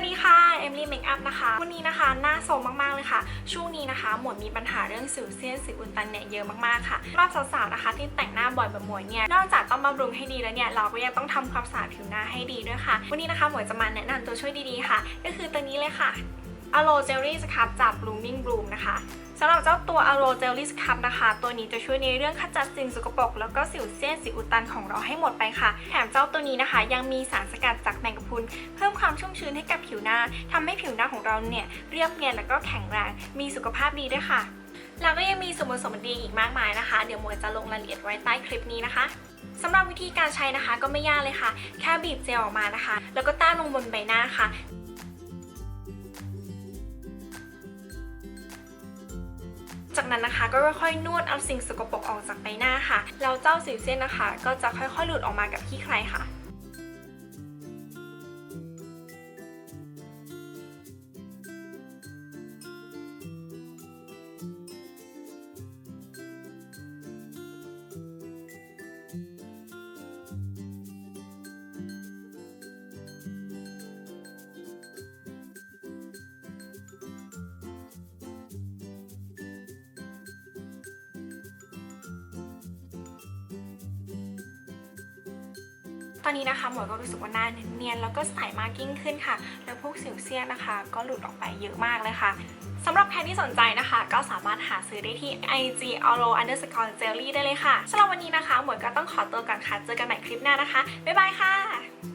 วัสดีค่ะ เอมลี่เมคอัพนะคะ วันนี้นะคะ หน้าโซมมากๆเลยค่ะ ช่วงนี้นะคะหมวยมีปัญหาเรื่องสิวเซียนสิวอุดตันเนี่ยเยอะมากๆค่ะ รอบสาวๆนะคะ ที่แต่งหน้าบ่อยแบบหมวยเนี่ย นอกจากต้องบำรุงให้ดีแล้วเนี่ย เราก็ยังต้องทำความสะอาดผิวหน้าให้ดีด้วยค่ะ วันนี้นะคะหมวยจะมาแนะนำตัวช่วยดีๆค่ะ ก็คือตัวนี้เลยค่ะอโลเจลลี่สครับจาก Blooming Bloom นะคะ สำหรับเจ้าตัว Aloe Jelly Scrub นะคะ ตัวนี้จะช่วยในเรื่องขจัดสิ่งสกปรกแล้วก็สิวเซียนสิวอุดตันของเราให้หมดไปค่ะ แถมเจ้าตัวนี้นะคะ ยังมีสารสกัดจากแมงกะพรุนเพิ่มความชุ่มชื้นให้กับผิวหน้าทำให้ผิวหน้าของเราเนี่ยเรียบเนียนแล้วก็แข็งแรง มีสุขภาพดีด้วยค่ะ แล้วก็ยังมีส่วนผสมดีอีกมากมายนะคะ เดี๋ยวมวยจะลงรายละเอียดไว้ใต้คลิปนี้นะคะสำหรับวิธีการใช้นะคะก็ไม่ยากเลยค่ะ แค่บีบเจลออกมานะคะ แล้วก็ต้านลงบนใบหน้าค่ะ จากนั้นนะคะก็ค่อยๆนวดเอาสิ่งสกปรกออกจากใบหน้าค่ะแล้วเจ้าสิวเส้นนะคะ ก็จะค่อยๆหลุดออกมากับที่ใครค่ะ อนนี้นะคะหมวยก็รู้สึกว่าหน้าเนียนแล้วก็ใสมากยิ่งขึ้นค่ะ แล้วพวกสิวเซียนนะคะ ก็หลุดออกไปเยอะมากเลยค่ะสำหรับใครที่สนใจนะคะ ก็สามารถหาซื้อได้ที่ IG alo underscore jelly ได้เลยค่ะสำหรับวันนี้นะคะหมวยก็ต้องขอตัวก่อนค่ะ เจอกันใหม่คลิปหน้านะคะ บ๊ายบายค่ะ